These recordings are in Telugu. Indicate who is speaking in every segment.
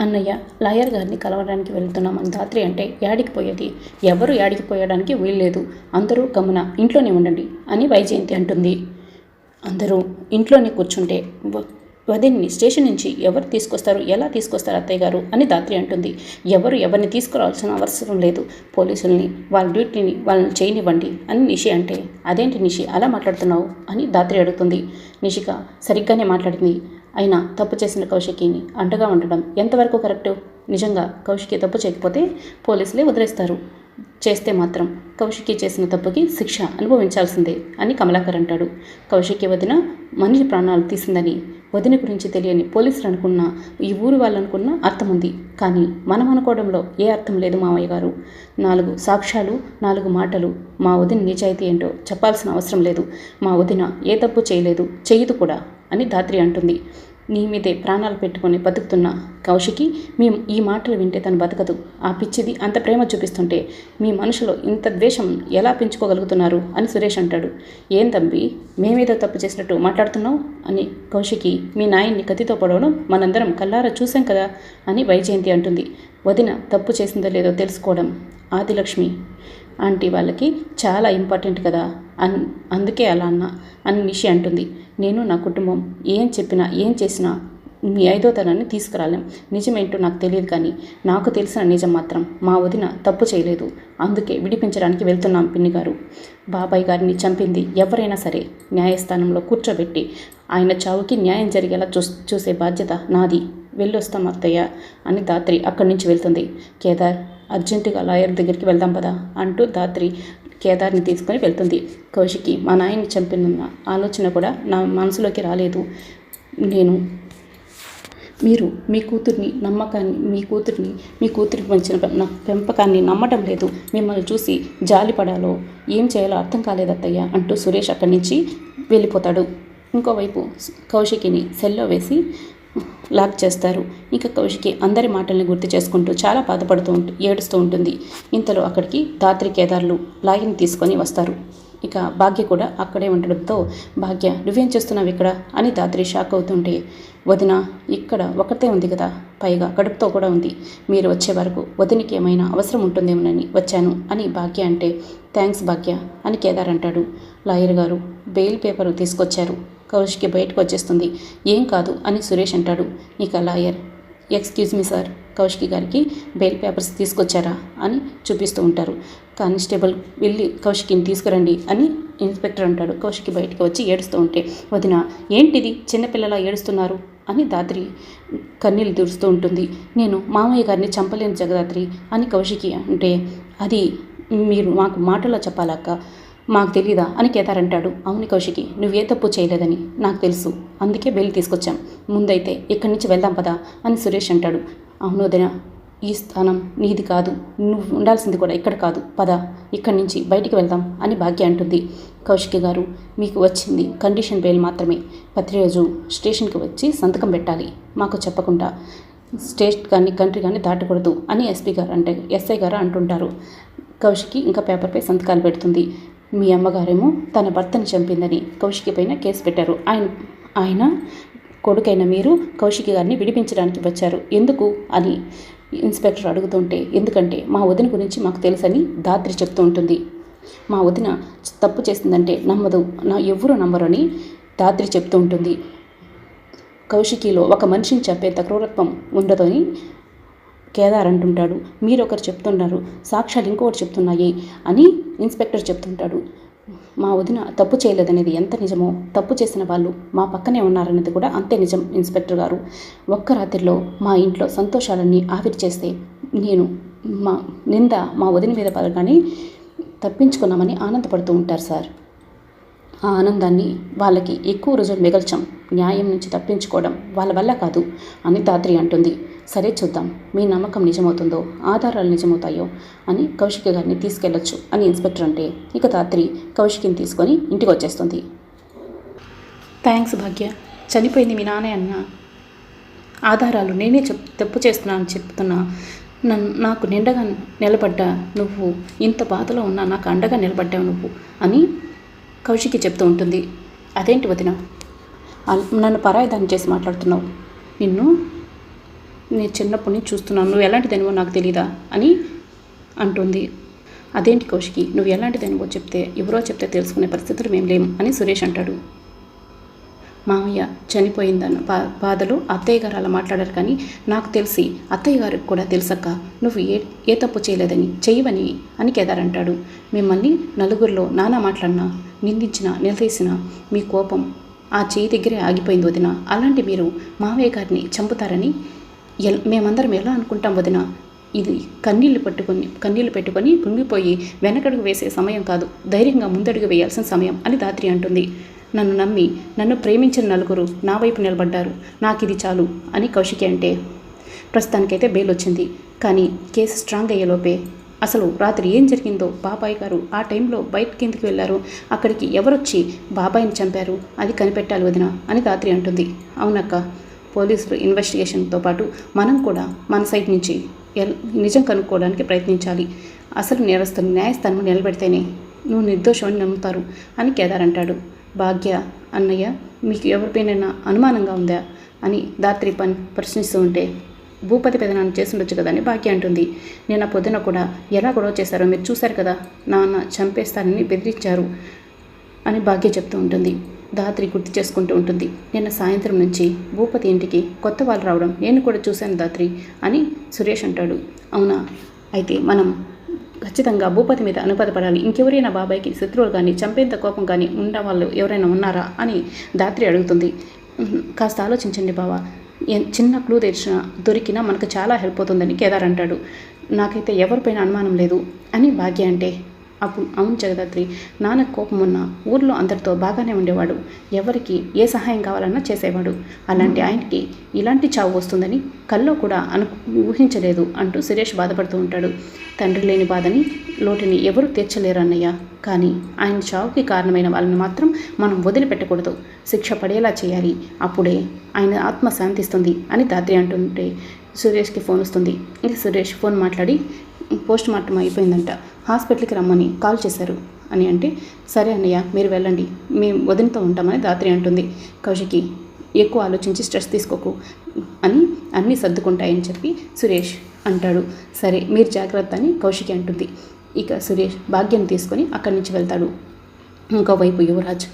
Speaker 1: అన్నయ్య లాయర్ గారిని కలవడానికి వెళ్తున్నామని ధాత్రి అంటే యాడికి పోయేది? ఎవరు యాడికి పోయడానికి వీల్లేదు. అందరూ గమన ఇంట్లోనే ఉండండి అని వైజయంతి అంటుంది. అందరూ ఇంట్లోనే కూర్చుంటే వదిన్ని స్టేషన్ నుంచి ఎవరు తీసుకొస్తారు ఎలా తీసుకొస్తారు అత్తయ్య గారు అని దాత్రి అంటుంది. ఎవరు ఎవరిని తీసుకురావాల్సిన అవసరం లేదు. పోలీసుల్ని వాళ్ళ డ్యూటీని వాళ్ళని చేయనివ్వండి అని నిషి అంటే అదేంటి నిషి అలా మాట్లాడుతున్నావు? అని దాత్రి అడుగుతుంది. నిషిక సరిగ్గానే మాట్లాడింది. అయినా తప్పు చేసిన కౌశికిని అంటగా ఉండడం ఎంతవరకు కరెక్టు? నిజంగా కౌశికి తప్పు చేయకపోతే పోలీసులే వదిలేస్తారు. చేస్తే మాత్రం కౌశికి చేసిన తప్పుకి శిక్ష అనుభవించాల్సిందే అని కమలాకర్ అంటాడు. కౌశికి వదిన మనిషి ప్రాణాలు తీసిందని వదిన గురించి తెలియని పోలీసులు అనుకున్న ఈ ఊరు వాళ్ళనుకున్న అర్థం ఉంది కానీ మనం అనుకోవడంలో ఏ అర్థం లేదు మావయ్య గారు. నాలుగు సాక్ష్యాలు నాలుగు మాటలు. మా వదిన నిజాయితీ ఏంటో చెప్పాల్సిన అవసరం లేదు. మా వదిన ఏ తప్పు చేయలేదు. చేయదు కూడా. అని ధాత్రి అంటుంది. నీ మీదే ప్రాణాలు పెట్టుకొని బతుకుతున్న కౌశికి మీ ఈ మాటలు వింటే తను బతకదు. ఆ పిచ్చిది అంత ప్రేమ చూపిస్తుంటే మీ మనసులో ఇంత ద్వేషం ఎలా పెంచుకోగలుగుతున్నారు అని సురేష్ అంటాడు. ఏం తంబి మేమేదో తప్పు చేసినట్టు మాట్లాడుతున్నావు అని కౌశికి మీ నాయన్ని కత్తితో పొడవడం మనందరం కల్లారా చూసాం కదా అని వైజయంతి అంటుంది. వదిన తప్పు చేసిందో లేదో తెలుసుకోవడం ఆదిలక్ష్మి ఆంటీ వాళ్ళకి చాలా ఇంపార్టెంట్ కదా. అన్ అందుకే అలా అన్న అని నిషి అంటుంది. నేను నా కుటుంబం ఏం చెప్పినా ఏం చేసినా మీ ఐదో తరాన్ని తీసుకురాలేం. నిజమేంటో నాకు తెలియదు కానీ నాకు తెలిసిన నిజం మాత్రం మా వదిన తప్పు చేయలేదు. అందుకే విడిపించడానికి వెళ్తున్నాం పిన్ని గారు. బాబాయ్ గారిని చంపింది ఎవరైనా సరే న్యాయస్థానంలో కూర్చోబెట్టి ఆయన చావుకి న్యాయం జరిగేలా చూ చూసే బాధ్యత నాది. వెళ్ళొస్తాం అత్తయ్య అని దాత్రి అక్కడి నుంచి వెళ్తుంది. కేదార్ అర్జెంటుగా లాయర్ దగ్గరికి వెళ్దాం పదా అంటూ దాత్రి కేదార్ని తీసుకొని వెళ్తుంది. కౌశికి మా నాయన్ని చంపిన ఆలోచన కూడా నా మనసులోకి రాలేదు. నేను మీరు మీ కూతుర్ని నమ్మకాన్ని మీ కూతుర్ని మీ కూతురికి పంచిన పెంపకాన్ని నమ్మటం లేదు. మిమ్మల్ని చూసి జాలి పడాలో ఏం చేయాలో అర్థం కాలేదత్తయ్య అంటూ సురేష్ అక్కడి నుంచి వెళ్ళిపోతాడు. ఇంకోవైపు కౌశికిని సెల్లో వేసి లాక్ చేస్తారు. ఇక కౌశికి అందరి మాటల్ని గుర్తు చేసుకుంటూ చాలా బాధపడుతూ ఉంటు ఏడుస్తూ ఉంటుంది. ఇంతలో అక్కడికి దాత్రి కేదార్లు లాగిని తీసుకొని వస్తారు. ఇక భాగ్య కూడా అక్కడే ఉండడంతో భాగ్య నువ్వేం చేస్తున్నావు ఇక్కడ? అని దాత్రి షాక్ అవుతుంటే వదిన ఇక్కడ ఒకటే ఉంది కదా? పైగా కడుపుతో కూడా ఉంది. మీరు వచ్చే వరకు వదినికి ఏమైనా అవసరం ఉంటుందేమోనని వచ్చాను అని భాగ్య అంటే థ్యాంక్స్ భాగ్య అని కేదార్ అంటాడు. లాయర్ గారు బెయిల్ పేపర్ తీసుకొచ్చారు. కౌశికి బయటకు వచ్చేస్తుంది. ఏం కాదు అని సురేష్ అంటాడు. ఇక lawyer excuse me sir Kaushiki గారికి బెయిల్ పేపర్స్ తీసుకొచ్చారా అని చూపిస్తూ ఉంటారు. కానిస్టేబుల్ వెళ్ళి కౌశికిని తీసుకురండి అని ఇన్స్పెక్టర్ అంటాడు. కౌశికి బయటికి వచ్చి ఏడుస్తూ ఉంటే వదిన ఏంటిది? చిన్నపిల్లలా ఏడుస్తున్నారు అని దాత్రి కన్నీళ్ళు దురుస్తూ ఉంటుంది. నేను మామయ్య గారిని చంపలేను జగదాత్రి అని కౌశికి అంటే అది మీరు మాకు మాటలో చెప్పాలక్క. మాకు తెలీదా? అని కేదార్ అంటాడు అవును కౌశికి నువ్వే తప్పు చేయలేదని నాకు తెలుసు. అందుకే బెయిల్ తీసుకొచ్చాం. ముందైతే ఇక్కడి నుంచి వెళ్దాం పదా? అని సురేష్ అంటాడు. అవును వదిన ఈ స్థానం నీది కాదు. నువ్వు ఉండాల్సింది కూడా ఇక్కడ కాదు. పద ఇక్కడి నుంచి బయటికి వెళ్దాం అని భాగ్య అంటుంది. కౌశికి గారు మీకు వచ్చింది కండిషన్ బెయిల్ మాత్రమే. ప్రతిరోజు స్టేషన్కి వచ్చి సంతకం పెట్టాలి. మాకు చెప్పకుండా స్టేట్ కానీ కంట్రీ కానీ దాటకూడదు అని ఎస్పీ గారు అంటే ఎస్ఐ గారు అంటుంటారు. కౌశికి ఇంకా పేపర్పై సంతకాలు పెడుతుంది. మీ అమ్మగారేమో తన భర్తను చంపిందని కౌశికి పైన కేసు పెట్టారు. ఆయన ఆయన కొడుకైన మీరు కౌశికి గారిని విడిపించడానికి వచ్చారు. ఎందుకు అని ఇన్స్పెక్టర్ అడుగుతుంటే ఎందుకంటే మా వదిన గురించి మాకు తెలుసని దాత్రి చెప్తూ ఉంటుంది. మా వదిన తప్పు చేసిందంటే నమ్మదు. నా ఎవ్వరు నమ్మరు అని దాత్రి చెప్తూ ఉంటుంది. కౌశికిలో ఒక మనిషిని చంపేంత క్రూరత్వం ఉండదని కేదార్ అంటుంటాడు. మీరు ఒకరు చెప్తున్నారు సాక్ష్యాలు ఇంకొకటి చెప్తున్నాయి అని ఇన్స్పెక్టర్ చెప్తుంటాడు. మా వదిన తప్పు చేయలేదనేది ఎంత నిజమో తప్పు చేసిన వాళ్ళు మా పక్కనే ఉన్నారనేది కూడా అంతే నిజం ఇన్స్పెక్టర్ గారు. ఒక్క రాత్రిలో మా ఇంట్లో సంతోషాలన్నీ ఆవిరి చేస్తే నేను మా నింద మా వదిన మీద పడగానే తప్పించుకున్నామని ఆనందపడుతూ ఉంటారు సార్. ఆ ఆనందాన్ని వాళ్ళకి ఎక్కువ రోజులు మిగల్చాం న్యాయం నుంచి తప్పించుకోవడం వాళ్ళ వల్ల కాదు అని దాత్రి అంటుంది. సరే చూద్దాం మీ నమ్మకం నిజమవుతుందో ఆధారాలు నిజమవుతాయో అని కౌశిక గారిని తీసుకెళ్ళొచ్చు అని ఇన్స్పెక్టర్ అంటే ఇక దాత్రి కౌశికిని తీసుకొని ఇంటికి వచ్చేస్తుంది. థ్యాంక్స్ భాగ్య చనిపోయింది మీ నాన్న అన్న. ఆధారాలు నేనే చెప్ తప్పు చేస్తున్నానని చెప్తున్నా. నన్ను నాకు నిండగా నిలబడ్డా నువ్వు ఇంత బాధలో ఉన్నా నాకు అండగా నిలబడ్డావు నువ్వు అని కౌశికి చెప్తూ ఉంటుంది. అదేంటి వదిన? నన్ను పరాయి దాన్ని చేసి మాట్లాడుతున్నావు. నిన్ను నేను చిన్నప్పటి నుంచి చూస్తున్నాను. నువ్వు ఎలాంటిదనివో నాకు తెలీదా? అని అంటుంది. అదేంటి కౌశికి నువ్వు ఎలాంటిదనివో చెప్తే ఎవరో చెప్తే తెలుసుకునే పరిస్థితులు మేము లేము అని సురేష్ అంటాడు. మామయ్య చనిపోయిందన్న బా బాధలు అత్తయ్య గారు అలా మాట్లాడారు కానీ నాకు తెలిసి అత్తయ్య గారికి కూడా తెలుసక్క నువ్వు ఏ ఏ తప్పు చేయలేదని చేయవని అని కేదార్ అంటాడు మిమ్మల్ని నలుగురిలో నానా మాట్లాడినా నిందించిన నిలదీసిన మీ కోపం ఆ చేయి దగ్గరే ఆగిపోయింది వదిన. అలాంటి మీరు మామయ్య గారిని చంపుతారని ఎల్ మేమందరం ఎలా అనుకుంటాం వదిన? ఇది కన్నీళ్ళు పట్టుకొని కన్నీళ్ళు పెట్టుకొని పొంగిపోయి వెనకడుగు వేసే సమయం కాదు ధైర్యంగా ముందడుగు వేయాల్సిన సమయం అని దాత్రి అంటుంది. నన్ను నమ్మి నన్ను ప్రేమించిన నలుగురు నా వైపు నిలబడ్డారు. నాకు ఇది చాలు అని కౌశికి అంటే ప్రస్తుతానికైతే బెయిల్ వచ్చింది. కానీ కేసు స్ట్రాంగ్ అయ్యేలోపే అసలు రాత్రి ఏం జరిగిందో బాబాయ్ గారు ఆ టైంలో బయట కిందకి వెళ్ళారు? అక్కడికి ఎవరొచ్చి బాబాయిని చంపారు? అది కనిపెట్టాలి వదిన అని రాత్రి అంటుంది. అవునక్క పోలీసులు ఇన్వెస్టిగేషన్తో పాటు మనం కూడా మన సైడ్ నుంచి నిజం కనుక్కోవడానికి ప్రయత్నించాలి. అసలు నేరస్తులు న్యాయస్థానం నిలబెడితేనే నువ్వు నిర్దోషమని నమ్ముతారు అని కేదార్ అంటాడు. భాగ్య అన్నయ్య మీకు ఎవరిపైనైనా అనుమానంగా ఉందా అని దాత్రి పని ప్రశ్నిస్తూ ఉంటే భూపతి పెదనాన్ని చేసుండొచ్చు కదా అని భాగ్య అంటుంది. నేను పొద్దున కూడా ఎలా గొడవ చేశారో మీరు చూశారు కదా నాన్న చంపేస్తానని బెదిరించారు అని భాగ్య చెప్తూ ఉంటుంది. దాత్రి గుర్తు చేసుకుంటూ ఉంటుంది. నిన్న సాయంత్రం నుంచి భూపతి ఇంటికి కొత్త వాళ్ళు రావడం నేను కూడా చూశాను దాత్రి అని సురేష్ అంటాడు. అవునా? అయితే మనం ఖచ్చితంగా భూపతి మీద అనుపదపడాలి ఇంకెవరైనా బాబాయ్కి శత్రువులు కానీ చంపేంత కోపం కానీ ఉన్న వాళ్ళు ఎవరైనా ఉన్నారా అని దాత్రి అడుగుతుంది. కాస్త ఆలోచించండి బావా. చిన్న క్లూ తెచ్చిన దొరికినా మనకు చాలా హెల్ప్ అవుతుందని కేదార్ అంటాడు. నాకైతే ఎవరిపైన అనుమానం లేదు అని భాగ్య అంటే అప్పుడు అవును జగదాత్రి నాన్న కోపం ఉన్న ఊర్లో అందరితో బాగానే ఉండేవాడు. ఎవరికి ఏ సహాయం కావాలన్నా చేసేవాడు. అలాంటి ఆయనకి ఇలాంటి చావు వస్తుందని కల్లో కూడా అను ఊహించలేదు అంటూ సురేష్ బాధపడుతూ ఉంటాడు. తండ్రి లేని బాధని లోటుని ఎవరు తీర్చలేరన్నయ్య. కానీ ఆయన చావుకి కారణమైన వాళ్ళని మాత్రం మనం వదిలిపెట్టకూడదు. శిక్ష పడేలా చేయాలి. అప్పుడే ఆయన ఆత్మ శాంతిస్తుంది అని దాత్రి అంటుంటే సురేష్కి ఫోన్ వస్తుంది. ఇది సురేష్ ఫోన్ మాట్లాడి పోస్ట్ మార్టం అయిపోయిందంట. హాస్పిటల్కి రమ్మని కాల్ చేశారు. అని అంటే సరే అన్నయ్య మీరు వెళ్ళండి. మేము వదినతో ఉంటామని దాత్రి అంటుంది. కౌశికి ఎక్కువ ఆలోచించి స్ట్రెస్ తీసుకోకు. అని అన్నీ సర్దుకుంటాయని చెప్పి సురేష్ అంటాడు. సరే మీరు జాగ్రత్త అని కౌశికి అంటుంది. ఇక సురేష్ భాగ్యం తీసుకొని అక్కడి నుంచి వెళ్తాడు. ఇంకోవైపు యువరాజ్.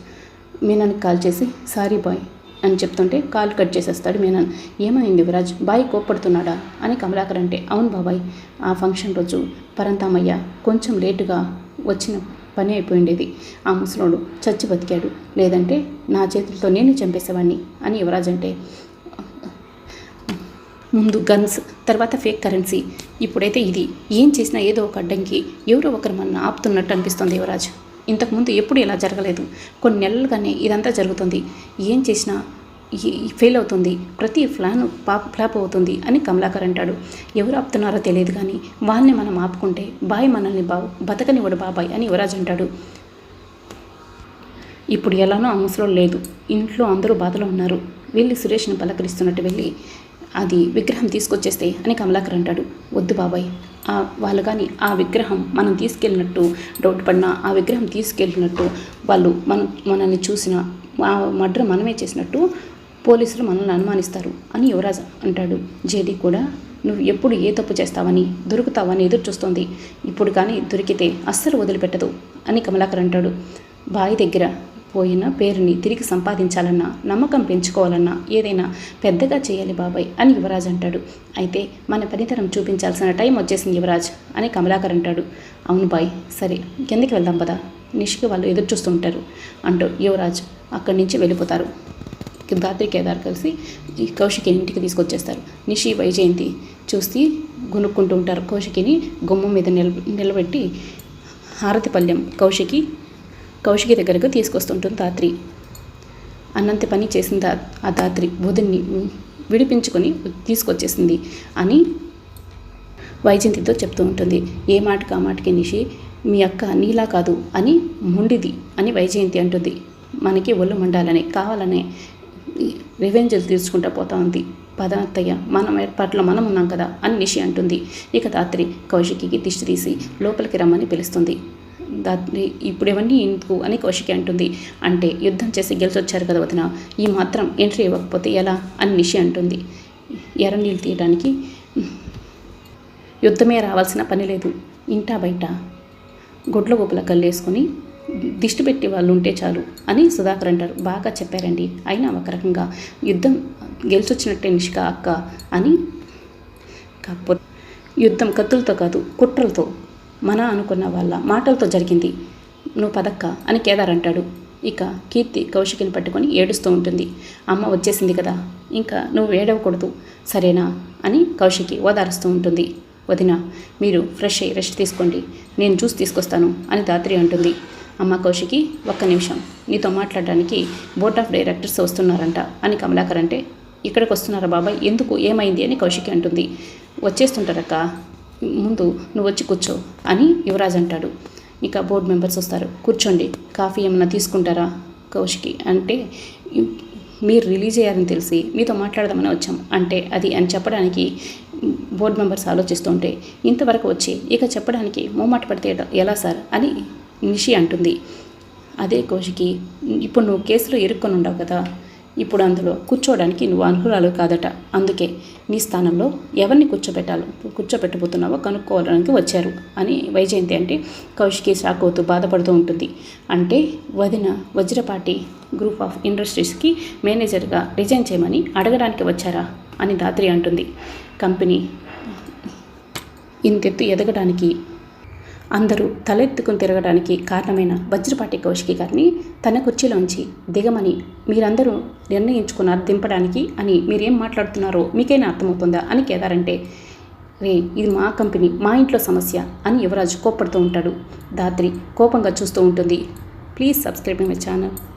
Speaker 1: మీనానికి కాల్ చేసి సారీ బాయ్ అని చెప్తుంటే కాల్ కట్ చేసేస్తాడు మీనన్. ఏమైంది యువరాజ్ బాయ్ కోప్పడుతున్నాడా? అని కమలాకర్ అంటే అవును బాబాయ్ ఆ ఫంక్షన్ రోజు పరంతామయ్య కొంచెం లేటుగా వచ్చిన పని అయిపోయిండేది. ఆ ముసలోడు చచ్చి బతికాడు. లేదంటే నా చేతులతో నేను చంపేసేవాడిని అని యువరాజ్ అంటే ముందు గన్స్ తర్వాత ఫేక్ కరెన్సీ. ఇప్పుడైతే ఇది ఏం చేసినా ఏదో ఒక అడ్డంకి ఎవరో ఒకరు మన ఆపుతున్నట్టు అనిపిస్తుంది యువరాజ్. ఇంతకుముందు ఎప్పుడు ఇలా జరగలేదు. కొన్ని నెలలుగానే ఇదంతా జరుగుతుంది. ఏం చేసినా ఫెయిల్ అవుతుంది. ప్రతి ప్లాన్ పాప్ ఫ్లాప్ అవుతుంది అని కమలాకర్ అంటాడు. ఎవరు ఆపుతున్నారో తెలియదు కానీ వాళ్ళని మనం ఆపుకుంటే బాయ్ మనల్ని బా బతకనివ్వడు బాబాయ్ అని యువరాజ్ అంటాడు. ఇప్పుడు ఎలానో ఆ ముసలో లేదు. ఇంట్లో అందరూ బాధలో ఉన్నారు. వెళ్ళి సురేష్ని పలకరిస్తున్నట్టు వెళ్ళి అది విగ్రహం తీసుకొచ్చేస్తే అని కమలాకర్ అంటాడు. వద్దు బాబాయ్ ఆ వాళ్ళు కానీ ఆ విగ్రహం మనం తీసుకెళ్ళినట్టు డౌట్ పడినా ఆ విగ్రహం తీసుకెళ్ళినట్టు వాళ్ళు మనం మనల్ని చూసిన ఆ మర్డర్ మనమే చేసినట్టు పోలీసులు మనల్ని అనుమానిస్తారు అని యువరాజ్ అంటాడు. జేడీ కూడా నువ్వు ఎప్పుడు ఏ తప్పు చేస్తావని దొరుకుతావని ఎదురు చూస్తోంది. ఇప్పుడు కానీ దొరికితే అస్సలు వదిలిపెట్టదు అని కమలాకర్ అంటాడు. బావి దగ్గర పోయిన పేరుని తిరిగి సంపాదించాలన్నా నమ్మకం పెంచుకోవాలన్నా ఏదైనా పెద్దగా చేయాలి బాబాయ్ అని యువరాజ్ అంటాడు. అయితే మన పనితనం చూపించాల్సిన టైం వచ్చేసింది యువరాజ్ అని కమలాకర్ అంటాడు. అవును బాయ్ సరే కిందకి వెళ్దాం పదా. నిష్కి వాళ్ళు ఎదురు చూస్తుంటారు అంటూ యువరాజ్ అక్కడి నుంచి వెళ్ళిపోతారు. గాత్రి కేదార్ కలిసి కౌశికి ఇంటికి తీసుకొచ్చేస్తారు. నిషి వైజయంతి చూసి గునుక్కుంటూ ఉంటారు. కౌశికిని గుమ్మం మీద నిల నిలబెట్టి హారతి పల్లెం కౌశికి కౌశికి దగ్గరకు తీసుకొస్తుంటుంది ధాత్రి అన్నంత పని చేసింది ఆ ధాత్రి బుధుని విడిపించుకొని తీసుకొచ్చేసింది అని వైజయంతితో చెప్తూ ఉంటుంది. ఏ మాటకి ఆ మాటకి నిషి మీ అక్క నీలా కాదు అని ముండిది అని వైజయంతి అంటుంది. మనకి ఒళ్ళు మండాలని కావాలనే రివెంజ్ తీర్చుకుంటా పోతా ఉంది. పదార్థయ్య మనం ఏర్పాట్లో మనం ఉన్నాం కదా అని నిషి అంటుంది. ఇక రాత్రి కౌశికి దిష్టి తీసి లోపలికి రమ్మని పిలుస్తుంది. ఇప్పుడు ఇవన్నీ ఎందుకు అని కౌశికి అంటుంది. అంటే యుద్ధం చేసి గెలిచొచ్చారు కదా వదిన ఈ మాత్రం ఎంట్రీ ఇవ్వకపోతే ఎలా అని నిషి అంటుంది. ఎర్రనీళ్ళు తీయడానికి యుద్ధమే రావాల్సిన పని లేదు. ఇంటా బయట గొడ్ల గోపుల కల్లేసుకొని దిష్టి పెట్టి వాళ్ళు ఉంటే చాలు అని సుధాకర్ అంటారు. బాగా చెప్పారండి. అయినా ఒక రకంగా యుద్ధం గెలిచొచ్చినట్టే నిష్క అక్క అని కాకపోతే యుద్ధం కత్తులతో కాదు కుట్రలతో మన అనుకున్న వాళ్ళ మాటలతో జరిగింది. నువ్వు పదక్క అని కేదార్ అంటాడు. ఇక కీర్తి కౌశికిని పట్టుకొని ఏడుస్తూ ఉంటుంది. అమ్మ వచ్చేసింది కదా ఇంకా నువ్వు ఏడవకూడదు సరేనా అని కౌశికి ఓదారుస్తూ ఉంటుంది. వదిన మీరు ఫ్రెష్ అయ్యి రెస్ట్ తీసుకోండి నేను జ్యూస్ తీసుకొస్తాను అని దాత్రి అంటుంది. అమ్మ కౌశికి ఒక్క నిమిషం నీతో మాట్లాడడానికి బోర్డ్ ఆఫ్ డైరెక్టర్స్ వస్తున్నారంట అని కమలాకర్ అంటే ఇక్కడికి వస్తున్నారా బాబాయ్ ఎందుకు ఏమైంది అని కౌశికి అంటుంది. వచ్చేస్తుంటారక్క ముందు నువ్వు వచ్చి కూర్చో అని యువరాజ్ అంటాడు. ఇక బోర్డు మెంబర్స్ వస్తారు. కూర్చోండి. కాఫీ ఏమైనా తీసుకుంటారా? కౌశికి అంటే మీరు రిలీజ్ అయ్యారని తెలిసి మీతో మాట్లాడదామని వచ్చాం. అంటే అది అని చెప్పడానికి బోర్డు మెంబర్స్ ఆలోచిస్తుంటే ఇంతవరకు వచ్చి ఇక చెప్పడానికి మోమాట పడితే ఎలా సార్? అని నిషి అంటుంది. అదే కోషికి ఇప్పుడు నువ్వు కేసులో ఇరుక్కొని ఉండవు కదా? ఇప్పుడు అందులో కూర్చోవడానికి నువ్వు అర్హురాలు కాదట. అందుకే నీ స్థానంలో ఎవరిని కూర్చోబెట్టాలో కూర్చోబెట్టబోతున్నావో కనుక్కోవడానికి వచ్చారు అని వైజయంతి అంటే కౌశికి షాక్ అవుతూ బాధపడుతూ ఉంటుంది. అంటే వదిన వజ్రపాటి గ్రూప్ ఆఫ్ ఇండస్ట్రీస్కి మేనేజర్గా రిజైన్ చేయమని అడగడానికి వచ్చారా? అని దాత్రి అంటుంది. కంపెనీ ఇంతెత్తు ఎదగడానికి అందరూ తలెత్తుకుని తిరగడానికి కారణమైన వజ్రపాటి కౌశికి గారిని తన కుర్చీలోంచి దిగమని మీరందరూ నిర్ణయించుకున్నారు దింపడానికి అని మీరేం మాట్లాడుతున్నారో మీకైనా అర్థమవుతుందా అని కేదారంటే రే ఇది మా కంపెనీ మా ఇంట్లో సమస్య అని యువరాజు కోప్పడుతూ ఉంటాడు. దాత్రి కోపంగా చూస్తూ ఉంటుంది. Please subscribe my channel.